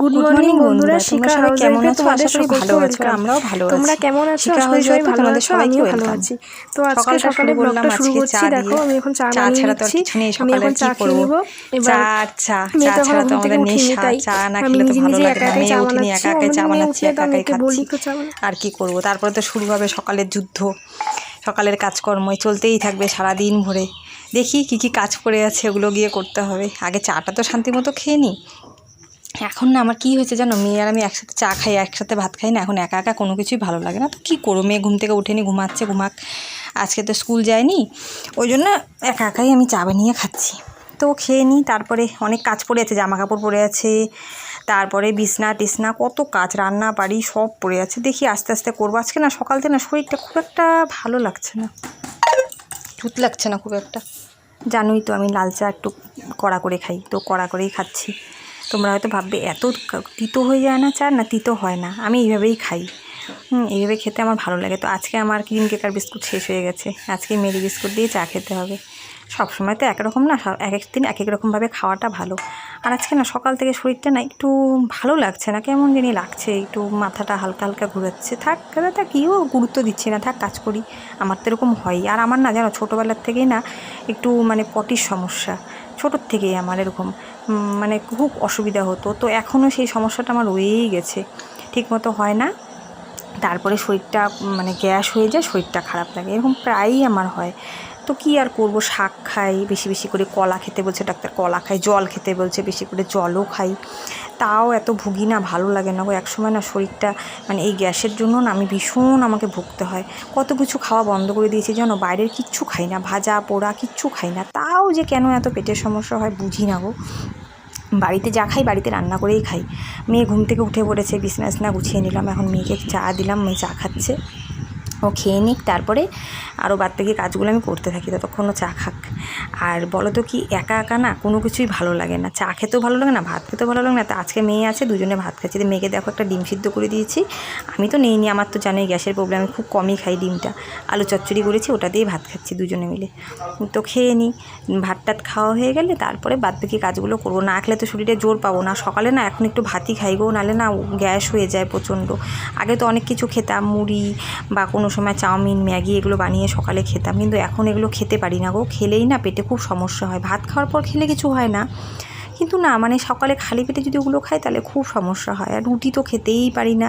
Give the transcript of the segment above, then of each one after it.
Good morning বন্ধুরা শিখা সবাই house কেমন আছো? তোমাদের আশা করি সকলকে ভালো আছো, আমরাও ভালো আছি। তোমরা কেমন আছো? শিখা হাউস সবাই ভালো আছো আমিও ভালো আছি। তো আজকে সকালে ব্লগটা শুরু করছি। দেখো আমি এখন চা চা ছাড়া তো আর কিছু নেই, সকালে এখন চা কি করব? এবার চা চা চা ছাড়া তো আমাদের নেশা। চা না খেলে তো ভালো লাগে না। চা উঠিনি একা একাই চা বানাচ্ছি একা একাই খাচ্ছি। আর কি করব? তারপরে তো শুরু হবে সকালের যুদ্ধ। সকালের কাজকর্মই চলতেই থাকবে সারা দিন ভরে। দেখি কি কি কাজ পড়ে আছে ওগুলো গিয়ে করতে হবে আগে চাটা তো শান্তি মতো খেয়ে নিই এখন না আমার কী হয়েছে জানো? মেয়ে আর আমি একসাথে চা খাই একসাথে ভাত খাই না এখন একা একা কোনো কিছুই ভালো লাগে না। তো কী করো মেয়ে ঘুম থেকে উঠেনি ঘুমাচ্ছে ঘুমাক। আজকে তো স্কুল যায়নি ওই জন্য একা একাই আমি চা বানিয়ে খাচ্ছি। তো খেয়ে নিই তারপরে অনেক কাজ পড়ে আছে জামা কাপড় পরে আছে তারপরে বিছনা টিসনা কত কাজ রান্না বাড়ি সব পড়ে আছে। দেখি আস্তে আস্তে করব। আজকে না সকাল থেকে না শরীরটা খুব একটা ভালো লাগছে না। জুত লাগছে না খুব একটা? জানোই তো আমি লাল চা একটু কড়া করে খাই তো কড়া করেই খাচ্ছি। তোমরা হয়তো ভাববে, এত তিতো হয়ে যায় না চা না, তিতো হয় না। আমি এইভাবেই খাই। এইভাবে খেতে আমার ভালো লাগে। তো আজকে আমার ক্রিম কেকার বিস্কুট শেষ হয়ে গেছে। আজকে মেরি বিস্কুট দিয়ে চা খেতে হবে। সব সময় তো একরকম না এক এক দিন এক এক রকমভাবে খাওয়াটা ভালো। আর আজকে না, সকাল থেকে শরীরটা না একটু ভালো লাগছে না, কেমন জানি লাগছে। একটু মাথাটা হালকা হালকা ঘুরাচ্ছে। থাক তা কিও গুরুত্ব দিচ্ছি না? থাক, কাজ করি। আমার তো এরকম হয় আর আমার না, জানো, ছোটোবেলার থেকেই না, একটু মানে পটির সমস্যা। ছোটোর থেকেই আমার এরকম মানে খুব অসুবিধা হতো। তো এখনও সেই সমস্যাটা আমার রয়েই গেছে। ঠিকমতো হয় না। তারপরে শরীরটা মানে গ্যাস হয়ে যায়, শরীরটা খারাপ লাগে। এরকম প্রায়ই আমার হয়। তো কি আর করব? শাক খাই, বেশি বেশি করে কলা খেতে বলছে, ডাক্তার কলা খাই, জল খেতে বলছে, বেশি করে জলও খাই। তাও এত ভুগি না ভালো লাগে না গো। একসময় না শরীরটা মানে এই গ্যাসের জন্য না আমি ভীষণ আমাকে ভুগতে হয়। কত কিছু খাওয়া বন্ধ করে দিয়েছি যেন বাইরের কিচ্ছু খাই না, ভাজা, পোড়া কিচ্ছু খাই না। তাও যে কেন এত পেটের সমস্যা হয় বুঝি না গো। বাড়িতে যা খাই, বাড়িতে রান্না করেই খাই। মেয়ে ঘুম থেকে উঠে পড়েছে বিছনা বিছনা গুছিয়ে নিলাম, এখন মেয়েকে চা দিলাম, মেয়ে চা খাচ্ছে। ও খেয়ে নিক, তারপরে আরও বাদ থেকে কাজগুলো আমি করতে থাকি, ততক্ষণ চা খাক। আর বলো তো কি, একা একা না কোনো কিছুই ভালো লাগে না। চা খেতেও ভালো লাগে না, ভাত খেতেও ভালো লাগে না। তো আজকে মেয়ে আছে, দুজনে ভাত খাচ্ছি। তো মেয়েকে দেখো একটা ডিম সিদ্ধ করে দিয়েছি, আমি তো নেই নি আমার তো জানোই গ্যাসের প্রবলেম আমি খুব কমই খাই ডিমটা। আলু চচ্চড়ি করেছি, ওটা দিয়ে ভাত খাচ্ছি দুজনে মিলে। তো খেয়ে নিই ভাত টাত খাওয়া হয়ে গেলে তারপরে বাদ বাকি কাজগুলো করব। না খেলে তো শরীরে জোর পাবো না। সকালে না এখন একটু ভাতই খাই গো, নাহলে না গ্যাস হয়ে যায় প্রচণ্ড। আগে তো অনেক কিছু খেতাম, মুড়ি বা কোনো সময় চাউমিন, ম্যাগি এগুলো বানিয়ে সকালে খেতাম। কিন্তু এখন এগুলো খেতে পারি না গো। খেলেই না পেটে খুব সমস্যা হয়। ভাত খাওয়ার পর খেলে কিছু হয় না। কিন্তু না মানে সকালে খালি পেটে যদি ওগুলো খাই তাহলে খুব সমস্যা হয়। আর রুটি তো খেতেই পারি না।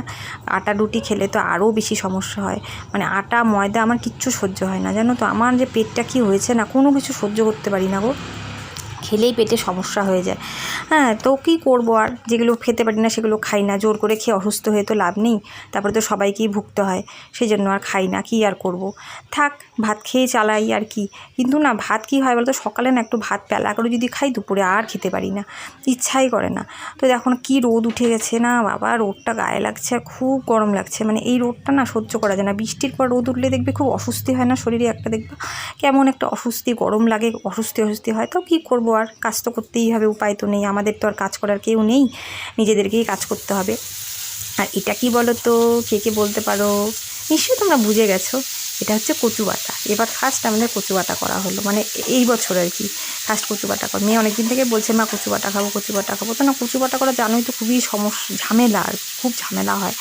আটা রুটি খেলে তো আরও বেশি সমস্যা হয়। মানে আটা, ময়দা আমার কিচ্ছু সহ্য হয় না। জানো তো, আমার যে পেটটা কি হয়েছে না, কোনো কিছু সহ্য করতে পারি না গো। খেলেই পেটে সমস্যা হয়ে যায়। হ্যাঁ তো কী করব আর? যেগুলো খেতে পারি না, সেগুলো খাই না। জোর করে খেয়ে অসুস্থ হয়ে তো লাভ নেই। তারপরে তো সবাইকেই ভুগতে হয়। সেই জন্য আর খাই না। কী আর করব। থাক, ভাত খেয়ে চালাই আর কি। কিন্তু না, ভাত কী হয় বলতো? সকালে না একটু ভাত পেলা করে যদি খাই, দুপুরে আর খেতে পারি না। ইচ্ছাই করে না। তো এখন কি রোদ উঠে গেছে না? বাবা, রোদটা গায়ে লাগছে আর খুব গরম লাগছে। মানে এই রোদটা না সহ্য করা যায় না। বৃষ্টির পর রোদ উঠলে দেখবে খুব অস্বস্তি হয় না শরীরে? একটা দেখবে কেমন একটা অস্বস্তি, গরম লাগে, অস্বস্তি অস্বস্তি হয়। তো কী করব আর কাজ তো করতেই হবে, উপায় তো নেই। আমাদের তো আর কাজ করার কেউ নেই, নিজেদেরকেই কাজ করতে হবে। আর এটা কি বলো তো কে কে বলতে পারো? নিশ্চয়ই তোমরা বুঝে গেছো। এটা হচ্ছে কচু বাটা। এবার ফার্স্ট আমাদের কচু বাটা করা হলো। মানে এই বছর আর কি ফার্স্ট কচু বাটা কর। মেয়ে অনেকদিন থেকে বলছে, মা, কচু বাটা খাব, কচু বাটা খাব। তো না, কচু বাটা করা জানোই তো খুবই সমস্যা, ঝামেলা আর খুব ঝামেলা হয়।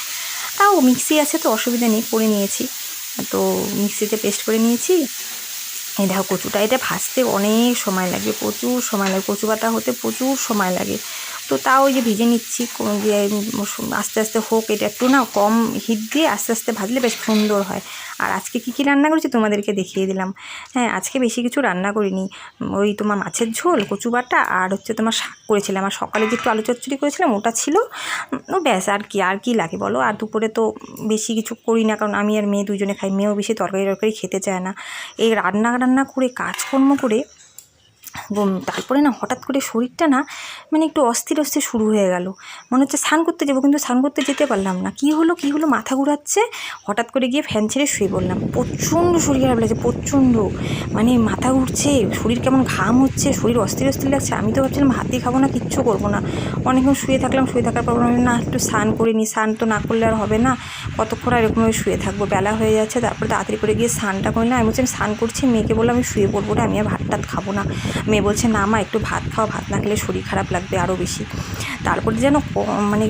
তাও মিক্সি আছে তো, অসুবিধা নেই, করে নিয়েছি। তো মিক্সিতে পেস্ট করে নিয়েছি। এই দেখো কচুটা, এটা ভাজতে অনেক সময় লাগে, প্রচুর সময় লাগে কচু বাটা হতে প্রচুর সময় লাগে। তো তাও ওই যে ভেজে নিচ্ছি আস্তে আস্তে হোক, এটা একটু না কম হিট দিয়ে আস্তে আস্তে ভাজলে বেশ সুন্দর হয়। আর আজকে কী কী রান্না করেছি তোমাদেরকে দেখিয়ে দিলাম। হ্যাঁ আজকে বেশি কিছু রান্না করিনি। ওই তোমার মাছের ঝোল, কচু বাটা আর হচ্ছে তোমার শাক করেছিলাম। আর সকালে যে একটু আলু চচ্চড়ি করেছিলাম, ওটা ছিল ও ব্যাস আর কি আর কি লাগে বলো? আর দুপুরে তো বেশি কিছু করি না, কারণ আমি আর মেয়ে দুজনে খাই। মেয়েও বেশি তরকারি টরকারি খেতে চায় না। এই রান্না রান্না করে, কাজকর্ম করে বম- তারপরে না হঠাৎ করে শরীরটা না মানে একটু অস্থির অস্থির শুরু হয়ে গেল। মনে হচ্ছে স্নান করতে যাব, কিন্তু স্নান করতে যেতে পারলাম না। কী হলো কী হলো, মাথা ঘুরাচ্ছে। হঠাৎ করে গিয়ে ফ্যান ছেড়ে শুয়ে পড়লাম। প্রচণ্ড শরীর খারাপ লাগছে, প্রচণ্ড। মানে মাথা ঘুরছে, শরীর কেমন ঘাম হচ্ছে, শরীর অস্থির অস্থির লাগছে। আমি তো ভাবছিলাম ভাতই খাব না, কিচ্ছু করব না। অনেকক্ষণ শুয়ে থাকলাম, শুয়ে থাকার পর না, একটু স্নান করে নিই স্নান তো না করলে আর হবে না। কতক্ষণ আর এরকমভাবে শুয়ে থাকব? বেলা হয়ে যাচ্ছে, তারপরে তাড়াতাড়ি করে গিয়ে স্নানটা করে না আমি বলছি, আমি স্নান করছি, মেয়েকে বললাম আমি শুয়ে পড়ব রে, আমি আর ভাত টাত খাব না। মেয়ে বলছে, না মা, একটু ভাত খাও, ভাত না খেলে শরীর খারাপ লাগবে আরও বেশি। তারপরে যেন মানে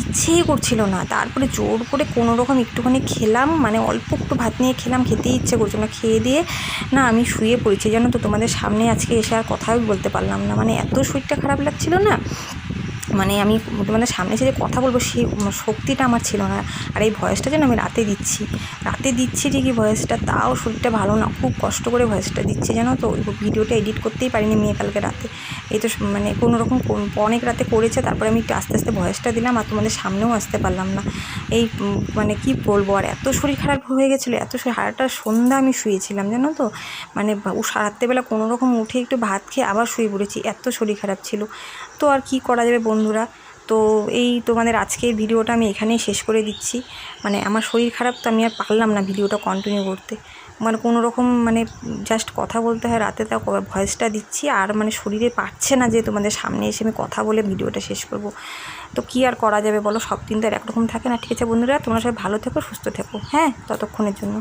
ইচ্ছেই করছিল না। তারপরে জোর করে কোনো রকম একটুখানি খেলাম মানে অল্প একটু ভাত নিয়ে খেলাম, খেতেই ইচ্ছে করছিল না। খেয়ে দিয়ে, না, আমি শুয়ে পড়েছি যেন তো, তোমাদের সামনে আজকে এসে আর কথাও বলতে পারলাম না। মানে এত শরীরটা খারাপ লাগছিল না মানে আমি তোমাদের সামনে এসে যে কথা বলব সে শক্তিটা আমার ছিল না। আর এই ভয়েসটা যেন আমি রাতে দিচ্ছি। রাতে দিচ্ছি ঠিকই ভয়েসটা, তাও শরীরটা ভালো না। খুব কষ্ট করে ভয়েসটা দিচ্ছে জানো তো? ভিডিওটা এডিট করতেই পারিনি মেয়ে কালকে রাতে। এই তো মানে কোনো রকম অনেক রাতে করেছে, তারপরে আমি একটু আস্তে আস্তে ভয়েসটা দিলাম আর তোমাদের সামনেও আসতে পারলাম না। এই মানে কি বলব আর এত শরীর খারাপ হয়ে গেছিল, এত সারাটা সন্ধ্যা আমি শুয়েছিলাম, জানো তো? মানে ও রাত্রেবেলা কোনো রকম উঠে একটু ভাত খেয়ে আবার শুয়ে পড়েছি, এত শরীর খারাপ ছিল। তো আর কি করা যাবে বন্ধুরা? তো এই তোমাদের আজকের ভিডিওটা আমি এখানেই শেষ করে দিচ্ছি। মানে আমার শরীর খারাপ তো আমি আর পারলাম না ভিডিওটা কন্টিনিউ করতে। মানে কোনো রকম মানে জাস্ট কথা বলতে হয় রাতে, তা ভয়েসটা দিচ্ছি। আর মানে শরীরে পাচ্ছে না যে তোমাদের সামনে এসে আমি কথা বলে ভিডিওটা শেষ করব। তো কি আর করা যাবে বলো? সব দিন তো আর একরকম থাকে না। ঠিক আছে বন্ধুরা, তোমরা সবাই ভালো থেকো, সুস্থ থেকো। হ্যাঁ ততক্ষণের জন্য।